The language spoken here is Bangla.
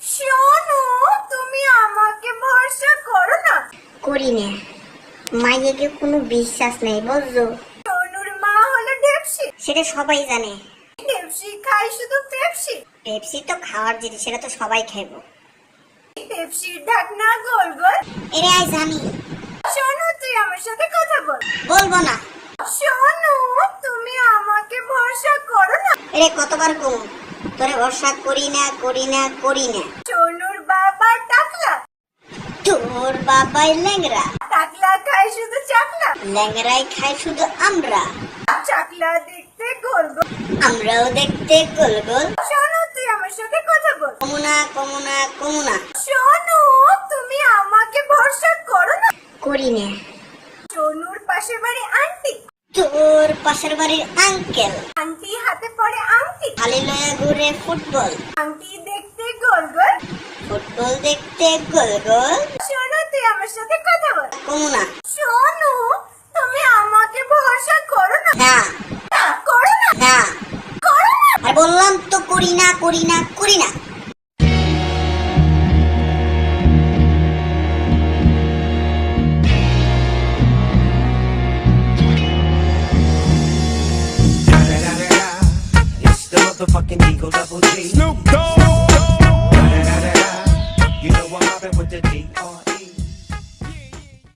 শোনো তুমি আমাকে ভরসা করো না। করি না মাইয়াকে কোনো বিশ্বাস নেই বুঝছ? সোনুর মা হলো ডেপসি সেটা সবাই জানে। খাই শুধু পেপসি। পেপসি তো খাওয়ার জিনিস সেটা তো সবাই খাইবো। পেপসির ঢাকনা গোল গোল। এরে আই জানি। শোনো তুই আমার সাথে কথা বল। বলব না। শোনো তুমি আমাকে ভরসা করো না। এরে কতবার কম? তোরে ভরসা করি না করি না করি না। তনুর বাবা টাকলা। তোর বাবাই ল্যাংরা টাকলা খাই শুধু চাকলা। ল্যাংরাই খাই শুধু আমরা। চাকলা দেখতে গোল গোল। আমরাও দেখতে গোল গোল। শোনো তুই আমার সাথে কথা বল। কমুনা কমুনা কমুনা। শোনো তুমি আমাকে ভরসা করো না? করি না। তনুর পাশের বাড়ি আন্টি। তোর পাশের বাড়ির আঙ্কেল আন্টি হাতে পড়ে খালি লয়া ঘুরে ফুটবল। আংটি দেখতে গোল গোল। ফুটবল দেখতে গোল গোল। শোনো তুই আমার সাথে কথা বল। না। শোনো তুমি আমাকে ভরসা করো না। না। না, করো না। না। করো না। আর বললাম তো করি না করি না করি না। motherfucking Eagle Double G. Snoop Dogg. You know I'm hopping with the D.